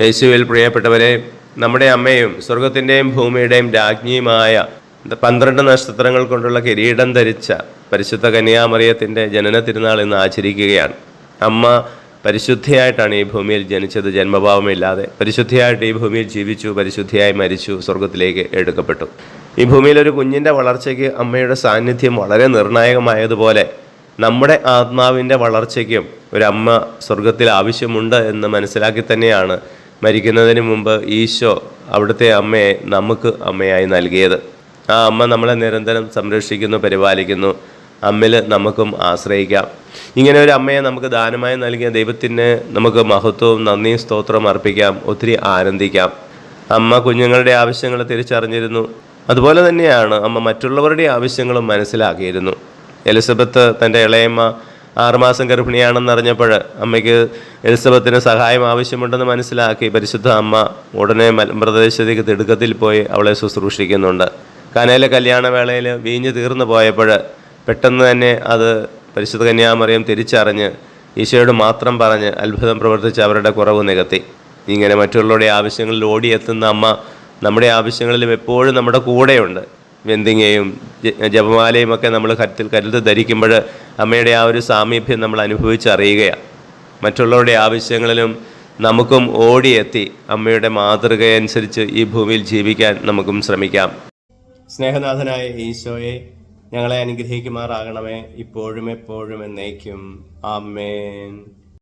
യേശുവിൽ പ്രിയപ്പെട്ടവരെ നമ്മുടെ അമ്മയും സ്വർഗത്തിന്റെയും ഭൂമിയുടെയും രാജ്ഞിയുമായ പന്ത്രണ്ട് നക്ഷത്രങ്ങൾ കൊണ്ടുള്ള കിരീടം ധരിച്ച പരിശുദ്ധ കന്യാമറിയത്തിന്റെ ജനന തിരുനാൾ ഇന്ന് ആചരിക്കുകയാണ്. അമ്മ പരിശുദ്ധിയായിട്ടാണ് ഈ ഭൂമിയിൽ ജനിച്ചത് ജന്മഭാവമില്ലാതെ. പരിശുദ്ധിയായിട്ട് ഈ ഭൂമിയിൽ ജീവിച്ചു പരിശുദ്ധിയായി മരിച്ചു സ്വർഗത്തിലേക്ക് എടുക്കപ്പെട്ടു. ഈ ഭൂമിയിൽ ഒരു കുഞ്ഞിന്റെ വളർച്ചയ്ക്ക് അമ്മയുടെ സാന്നിധ്യം വളരെ നിർണായകമായതുപോലെ നമ്മുടെ ആത്മാവിന്റെ വളർച്ചയ്ക്കും ഒരമ്മ സ്വർഗത്തിൽ ആവശ്യമുണ്ട് എന്ന് മനസ്സിലാക്കി തന്നെയാണ് മരിക്കുന്നതിന് മുമ്പ് ഈശോ അവിടുത്തെ അമ്മയെ നമുക്ക് അമ്മയായി നൽകിയത്. ആ അമ്മ നമ്മളെ നിരന്തരം സംരക്ഷിക്കുന്നു പരിപാലിക്കുന്നു. അമ്മയിൽ നമുക്കും ആശ്രയിക്കാം. ഇങ്ങനെ ഒരു അമ്മയെ നമുക്ക് ദാനമായി നൽകിയ ദൈവത്തിന് നമുക്ക് മഹത്വവും നന്ദിയും സ്തോത്രവും അർപ്പിക്കാം ഒത്തിരി ആനന്ദിക്കാം. അമ്മ കുഞ്ഞുങ്ങളുടെ ആവശ്യങ്ങൾ തിരിച്ചറിഞ്ഞിരുന്നു. അതുപോലെ തന്നെയാണ് അമ്മ മറ്റുള്ളവരുടെ ആവശ്യങ്ങളും മനസ്സിലാക്കിയിരുന്നു. എലിസബത്ത് തന്റെ ഇളയമ്മ ആറുമാസം ഗർഭിണിയാണെന്ന് അറിഞ്ഞപ്പോൾ അമ്മയ്ക്ക് എലിസബത്തിന് സഹായം ആവശ്യമുണ്ടെന്ന് മനസ്സിലാക്കി. പരിശുദ്ധ അമ്മ ഉടനെ മലമ്പ്രദേശത്തേക്ക് തിടുക്കത്തിൽ പോയി അവളെ ശുശ്രൂഷിക്കുന്നുണ്ട്. കനയിലെ കല്യാണവേളയിൽ വീഞ്ഞ് തീർന്നു പോയപ്പോൾ പെട്ടെന്ന് തന്നെ അത് പരിശുദ്ധ കന്യാമറിയം തിരിച്ചറിഞ്ഞ് ഈശോയോട് മാത്രം പറഞ്ഞ് അത്ഭുതം പ്രവർത്തിച്ച് അവരുടെ കുറവ് നികത്തി. ഇങ്ങനെ മറ്റുള്ളവരുടെ ആവശ്യങ്ങളിൽ ഓടിയെത്തുന്ന അമ്മ നമ്മുടെ ആവശ്യങ്ങളിലും എപ്പോഴും നമ്മുടെ കൂടെയുണ്ട്. വെന്തിങ്ങയും ജപമാലയും ഒക്കെ നമ്മൾ കരുത്തിൽ കരുത്ത് ധരിക്കുമ്പോൾ അമ്മയുടെ ആ ഒരു സാമീപ്യം നമ്മൾ അനുഭവിച്ചറിയുകയാണ്. മറ്റുള്ളവരുടെ ആവശ്യങ്ങളിലും നമുക്കും ഓടിയെത്തി അമ്മയുടെ മാതൃകയനുസരിച്ച് ഈ ഭൂമിയിൽ ജീവിക്കാൻ നമുക്കും ശ്രമിക്കാം. സ്നേഹനാഥനായ ഈശോയെ ഞങ്ങളെ അനുഗ്രഹിക്കുമാറാകണമേ. ഇപ്പോഴും എപ്പോഴും എന്നേക്കും. ആമേൻ.